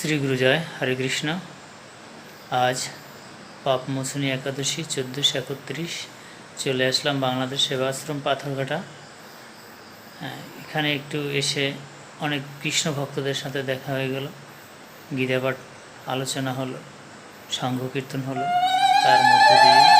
শ্রী গুরু জয় হরে কৃষ্ণ। আজ পাপ মোচনী একাদশী চোদ্দোশো একত্রিশ। চলে আসলাম বাংলাদেশ সেবাশ্রম পাথরঘাটা। হ্যাঁ, এখানে একটু এসে অনেক কৃষ্ণ ভক্তদের সাথে দেখা হয়ে গেল। গীতাপাঠ আলোচনা হলো সংঘ কীর্তন হলো তার মধ্য দিয়ে।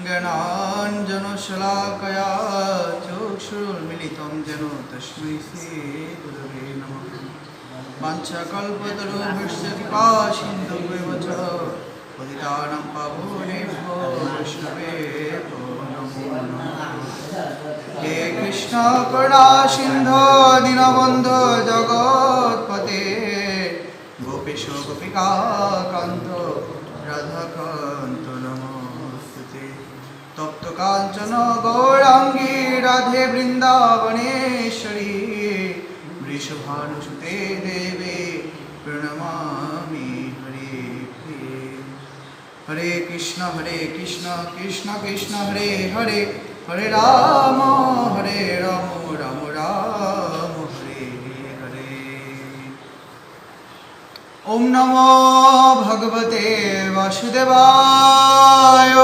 गणाञ्जनशलाकया चक्षुरुन्मिलितं जनो तस्मै श्रीगुरवे नमः वाञ्छाकल्पतरुभश्च कृपा सिन्धुभ्येव च पतितानं पावनेभ्यो वैष्णवेभ्यो नमो हे कृष्णकरुणा सिन्धो दीनबन्धो जगत्पते गोपेशो गोपिकान्त राधाकान्त তপ্ত কাঞ্চন গৌরাঙ্গী রাধে বৃন্দাবনেশ্বরী, বৃষভানুসুতে দেবে প্রণমামি হরে। হরে কৃষ্ণ হরে কৃষ্ণ কৃষ্ণ কৃষ্ণ, হরে হরে হরে রাম হরে রাম রাম রাম, হরে হরে। ওম নমো ভগবতে বাসুদেবায়।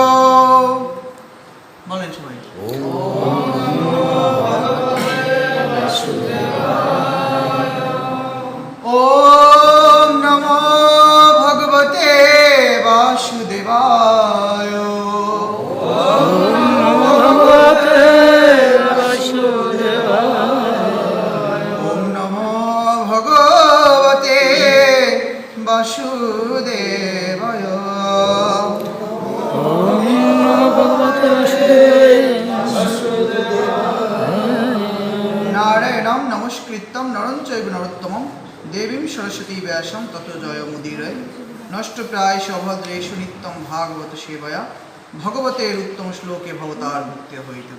বাসুদেবায়। নারায়ণম নমস্কৃত্যম নরং চৈব নরোত্তমম দেবীম সরস্বতী ব্যাসম তত জয় মুদিরয়। নষ্ট প্রায় সভদ্রেষু নিত্যম ভাগবত সেবয়া। ভগবতের উত্তম শ্লোকে ভবতার ভুক্তি হইতে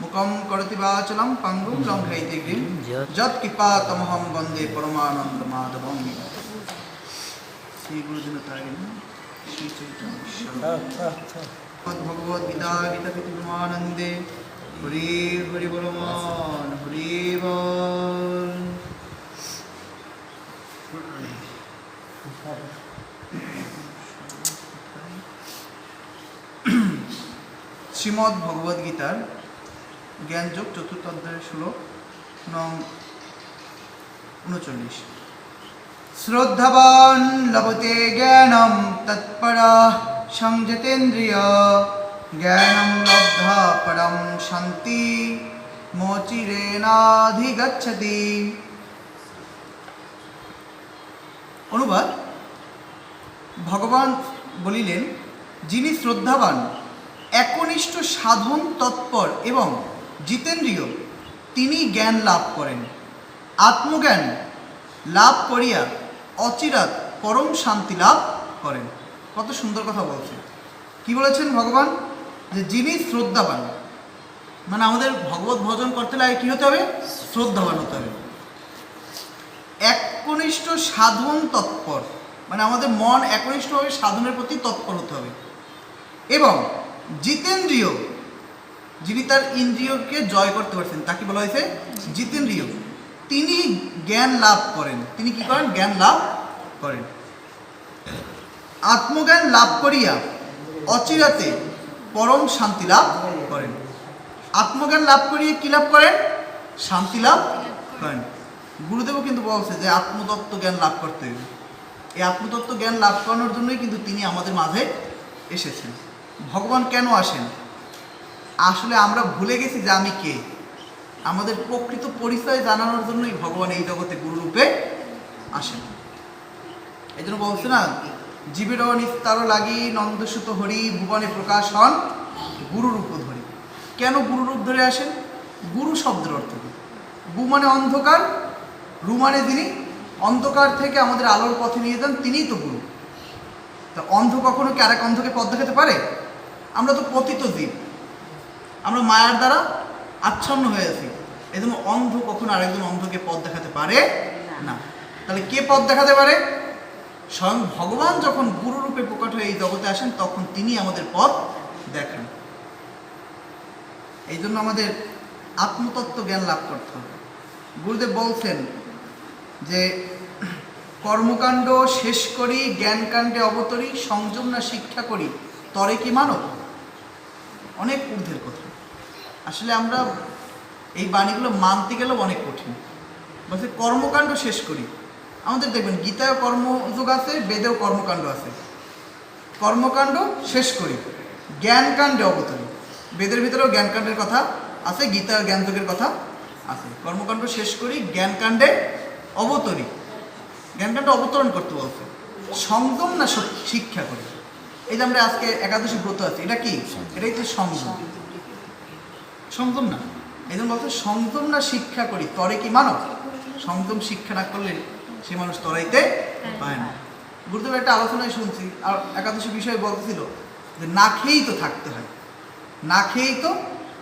মুখম করতি বাচলম পঙ্গুম লঙ্ঘয়িতে গিরিম যৎ কৃপা তমহম বন্দে পরমানন্দ মাধবম। শ্রী গুরুজন তাই শ্রী ভগবত গীতা গীতা প্রীতিমানন্দে হরি হরি বলমান হরি বল শ্রীমদ্ ভগবদ গীতার জ্ঞানযোগ চতুর্থ অধ্যায়ের শ্লোক নং উনচল্লিশ শ্রদ্ধাবান লভতে জ্ঞানম তৎপরা সংযতেন্দ্রিয়, জ্ঞানম লব্ধা পরম শান্তি মোচিরেনাধিগচ্ছতি অনুবাদ, ভগবান বলিলেন, যিনি শ্রদ্ধাবান, একনিষ্ঠ সাধন তৎপর এবং জিতেন্দ্রীয়, তিনি জ্ঞান লাভ করেন। আত্মজ্ঞান লাভ করিয়া অচিরাত পরম শান্তি লাভ করেন। কত সুন্দর কথা বলছে। কি বলেছেন ভগবান? যে যিনি শ্রদ্ধাবান মানে আমাদের ভগবত ভজন করতে লাগে কি হতে হবে? শ্রদ্ধাবান হতে হবে। একনিষ্ঠ সাধন তৎপর মানে আমাদের মন একনিষ্ঠভাবে সাধনের প্রতি তৎপর হতে হবে। এবং জিতেন্দ্রীয়, যিনি তার ইন্দ্রিয়কে জয় করতে পারছেন, তাকে বলা হয়েছে জিতেন্দ্রীয়। তিনি জ্ঞান লাভ করেন। তিনি কি করেন? জ্ঞান লাভ করেন। আত্মজ্ঞান লাভ করিয়া অচিরাতে পরম শান্তি লাভ করেন। আত্মজ্ঞান লাভ করিয়ে কি লাভ করেন? শান্তি লাভ করেন। গুরুদেবও কিন্তু বলছে যে আত্মতত্ত্ব জ্ঞান লাভ করতে হবে। এই আত্মতত্ত্ব জ্ঞান লাভ করানোর জন্যই কিন্তু তিনি আমাদের মাঝে এসেছেন। ভগবান কেন আসেন? আসলে আমরা ভুলে গেছি যে আমি কে। আমাদের প্রকৃত পরিচয় জানানোর জন্যই ভগবান এই জগতে গুরুরূপে আসেন। এই জন্য বলছে না, জীবের নিস্তার লাগি নন্দসুত হরি, ভুবনে প্রকাশ হন, গুরুরূপ ধরি। কেন গুরুরূপ ধরে আসেন? গুরু শব্দের অর্থ কি? গু মানে অন্ধকার, রু মানে যিনি অন্ধকার থেকে আমাদের আলোর পথে নিয়ে যান, তিনিই তো গুরু। তা অন্ধ কখনো কি আরেক অন্ধকে পথ দেখাতে পারে? আমরা তো পতিত জীব। আমরা মায়ার দ্বারা আচ্ছন্ন হয়ে আছি। জন্য অন্ধ, কখনো আরেকজন অন্ধকে পথ দেখাতে পারে না। তাহলে কে পথ দেখাতে পারে? স্বয়ং ভগবান যখন গুরুরূপে প্রকট হয়ে এই জগতে আসেন, তখন তিনি আমাদের পথ দেখান। এই জন্য আমাদের আত্মতত্ত্ব জ্ঞান লাভ করতে হবে। গুরুদেব বলছেন যে, কর্মকাণ্ড শেষ করি, জ্ঞানকাণ্ডে অবতরি, সংযম না শিক্ষা করি, তরে কি মানব? অনেক ঊর্ধ্বের কথা। আসলে আমরা এই বাণীগুলো মানতে গেলেও অনেক কঠিন। বলছে কর্মকাণ্ড শেষ করি। আমাদের দেখবেন গীতায় কর্মযোগ আছে বেদেও কর্মকাণ্ড আছে। কর্মকাণ্ড শেষ করি। জ্ঞানকাণ্ডে অবতরি বেদের ভিতরেও জ্ঞানকাণ্ডের কথা আছে গীতা জ্ঞানযোগের কথা আছে। কর্মকাণ্ড শেষ করি জ্ঞানকাণ্ডে অবতরি জ্ঞানকাণ্ড অবতরণ করতে বলছে। সংযম না শিক্ষা করি। এই যে আমরা আজকে একাদশী ব্রত আছে এটা কি? এটাই তো সংযম। সংযম না। এই জন্য বলছে সংযম না শিক্ষা করি তরে কি মানব? সংযম শিক্ষা না করলে সে মানুষ তরাইতে পায় না। গুরুদেব একটা আলোচনায় শুনছি আর একাদশী বিষয়ে বলতেছিল যে না খেয়েই তো থাকতে হয়। না খেয়েই তো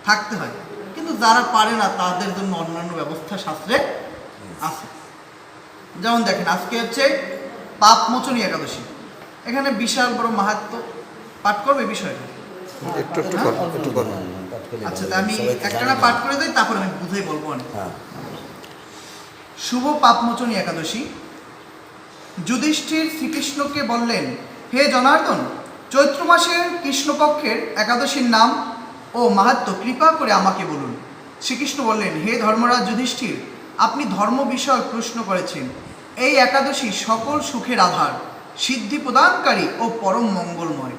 থাকতে হয়। কিন্তু যারা পারে না তাদের জন্য অন্যান্য ব্যবস্থা শাস্ত্রে আছে। যেমন দেখেন আজকে হচ্ছে পাপ মোচনী একাদশী। এখানে বিশাল বড় মাহাত্ম পাঠ করবে বিষয়টা। একটু একটু একটু কর আচ্ছা তা আমি একটানা পাঠ করে দিই তারপর আমি বুঝাই বলব অনেক। হ্যাঁ। শুভ পাপমোচনী একাদশী। যুধিষ্ঠির শ্রীকৃষ্ণকে বললেন হে জনার্দন চৈত্র মাসের কৃষ্ণপক্ষের একাদশীর নাম ও মাহাত্ম কৃপা করে আমাকে বলুন। শ্রীকৃষ্ণ বললেন হে ধর্মরাজ যুধিষ্ঠির আপনি ধর্ম বিষয়ক প্রশ্ন করেছেন। এই একাদশী সকল সুখের আধার সিদ্ধি প্রদানকারী ও পরম মঙ্গলময়।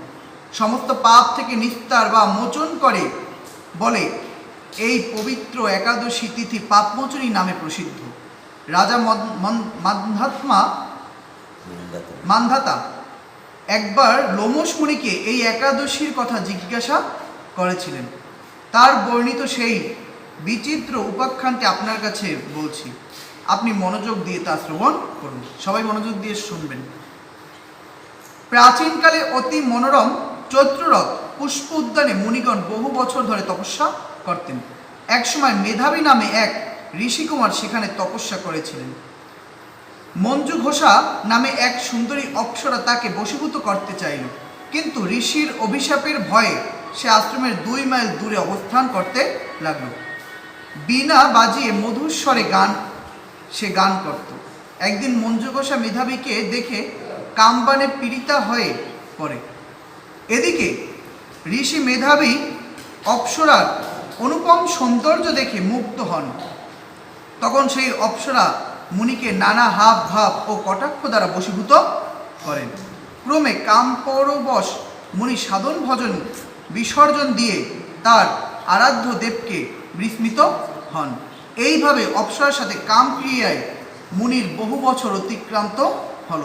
সমস্ত পাপ থেকে নিস্তার বা মোচন করে বলে এই পবিত্র একাদশী তিথি পাপমোচনী নামে প্রসিদ্ধ। রাজা মন- মান্ধাত্মা মান্ধাতা। একবার লোমস মুনিকে এই একাদশীর কথা জিজ্ঞাসা করেছিলেন। তার বর্ণিত সেই বিচিত্র উপাখ্যানটি আপনার কাছে বলছি। আপনি মনোযোগ দিয়ে তা শ্রবণ করুন। সবাই মনোযোগ দিয়ে শুনবেন। প্রাচীনকালে অতি মনোরম চৈত্ররথ পুষ্প উদ্যানে মুনিগণ বহু বছর ধরে তপস্যা করতেন। একসময় মেধাবী নামে এক ঋষিকুমার সেখানে তপস্যা করেছিলেন। মঞ্জু ঘোষা নামে এক সুন্দরী অপ্সরা তাকে বশীভূত করতে চাইল। কিন্তু ঋষির অভিশাপের ভয়ে সে আশ্রমের দুই মাইল দূরে অবস্থান করতে লাগল। বিনা বাজিয়ে মধুর স্বরে গান, সে গান করত। একদিন মঞ্জু ঘোষা মেধাবীকে দেখে কামবানে পীড়িতা হয়ে পড়ে। এদিকে ঋষি মেধাবী অপ্সরার অনুপম সৌন্দর্য দেখে মুগ্ধ হন। তখন সেই অপ্সরা মুনিকে নানা হাব ভাব ও কটাক্ষ দ্বারা বশীভূত করেন। ক্রমে কামপরবশ মুনি সাধন ভজন বিসর্জন দিয়ে তার আরাধ্য দেবকে বিস্মিত হন। এইভাবে অপ্সরার সাথে কাম ক্রিয়ায় মুনির বহু বছর অতিক্রান্ত হল।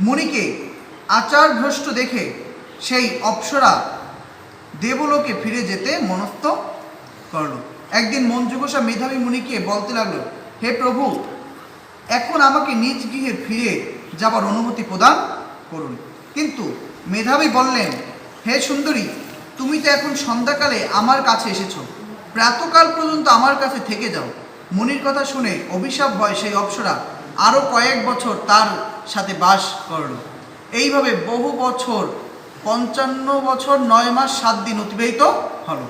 মুনিকে আচার ভ্রষ্ট দেখে সেই অপ্সরা দেবলোকে ফিরে যেতে মনস্থ করল। একদিন মঞ্জুঘোষা মেধাবী মুনিকে বলতে লাগল, হে প্রভু, এখন আমাকে নিজ গৃহে ফিরে যাবার অনুমতি প্রদান করুন। কিন্তু মেধাবী বললেন, হে সুন্দরী, তুমি তো এখন সন্ধ্যাকালে আমার কাছে এসেছ। প্রাতকাল পর্যন্ত আমার কাছে থেকে যাও। মুনির কথা শুনে অভিশাপ হয় সেই অপ্সরা আরও কয়েক বছর তার সাথে বাস করল। এইভাবে বহু বছর পঞ্চান্ন বছর নয় মাস সাত দিন অতিবাহিত হলো।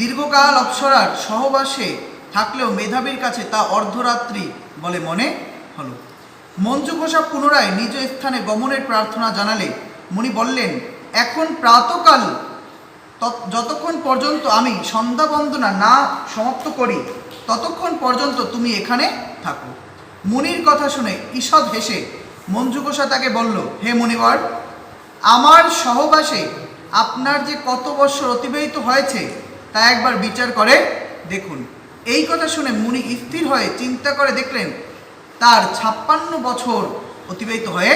দীর্ঘকাল অপ্সরার সহবাসে থাকলেও মেধাবীর কাছে তা অর্ধরাত্রি বলে মনে হলো। মঞ্জু ঘোষা পুনরায় নিজ স্থানে গমনের প্রার্থনা জানালে মুনি বললেন, এখন প্রাতকাল। যতক্ষণ পর্যন্ত আমি সন্ধ্যা বন্দনা না সমাপ্ত করি, ততক্ষণ পর্যন্ত তুমি এখানে থাকো। মুনির কথা শুনে ঈষৎ হেসে মঞ্জু ঘোষা তাকে বলল, হে মুনিবর আমার সহবাসে আপনার যে কত বছর অতিবাহিত হয়েছে, তা একবার বিচার করে দেখুন। এই কথা শুনে মুনি স্থির হয়ে চিন্তা করে দেখলেন, তার ছাপ্পান্ন বছর অতিবাহিত হয়ে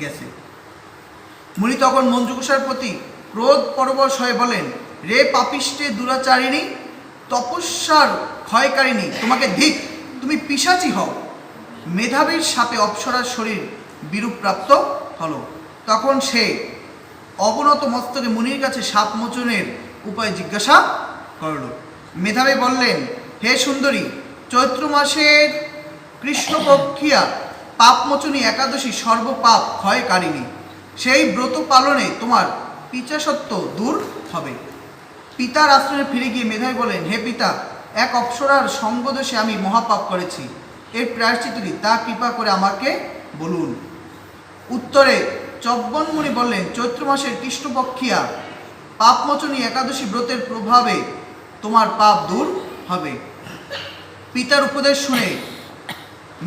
গেছে। মুনি তখন মঞ্জুকুষার প্রতি ক্রোধ পরবশ হয়ে বলেন, রে পাপিষ্টে দুরাচারিণী, তপস্যার ক্ষয়কারিণী, তোমাকে ধিক, তুমি পিসাচি হও। মেধাবীর সাপে অপ্সরার শরীর বিরূপপ্রাপ্ত হলো। তখন সে অবনত মস্তকে মুনির কাছে সাপ মোচনের উপায় জিজ্ঞাসা করল। মেধাবী বললেন, হে সুন্দরী, চৈত্র মাসের কৃষ্ণপক্ষিয়া পাপমোচনী একাদশী সর্বপাপ ক্ষয় ক্ষয়কারিণী। সেই ব্রত পালনে তোমার পিচাসত্ব দূর হবে। পিতার আশ্রমে ফিরে গিয়ে মেধাই বলেন হে পিতা, এক অপ্সরার সঙ্গদোষে আমি মহাপাপ করেছি। এর প্রায়শ্চিতটি তা কৃপা করে আমাকে বলুন। উত্তরে চব্বন মুনি বললেন, চৈত্র মাসের কৃষ্ণপক্ষিয়া পাপমোচনী একাদশী ব্রতের প্রভাবে তোমার পাপ দূর হবে। পিতার উপদেশ শুনে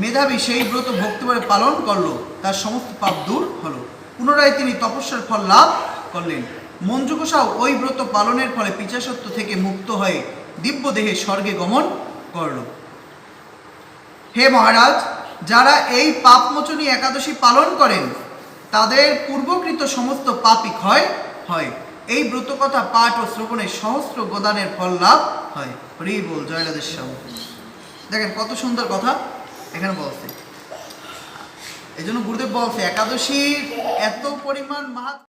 মেধাবী সেই ব্রত ভক্তিভরে পালন করল, তার সমস্ত পাপ দূর হলো। পুনরায় তিনি তপস্যার ফল লাভ করলেন। মঞ্জুকোষাও ওই ব্রত পালনের ফলে পিচাসত্ব থেকে মুক্ত হয়ে দিব্য দেহে স্বর্গে গমন করল। হে মহারাজ, যারা এই পাপমোচনী একাদশী পালন করেন তাদের পূর্বকৃত সমস্ত পাপই ক্ষয় হয়। এই ব্রতকথা পাঠ ও শ্রবণে সহস্র গোদানের ফল লাভ হয়। হরি বল জয়লাদেশ দেখেন কত সুন্দর কথা এখানে বলছে। এই জন্য গুরুদেব বলছে, একাদশীর এত পরিমাণ মাহাত্ম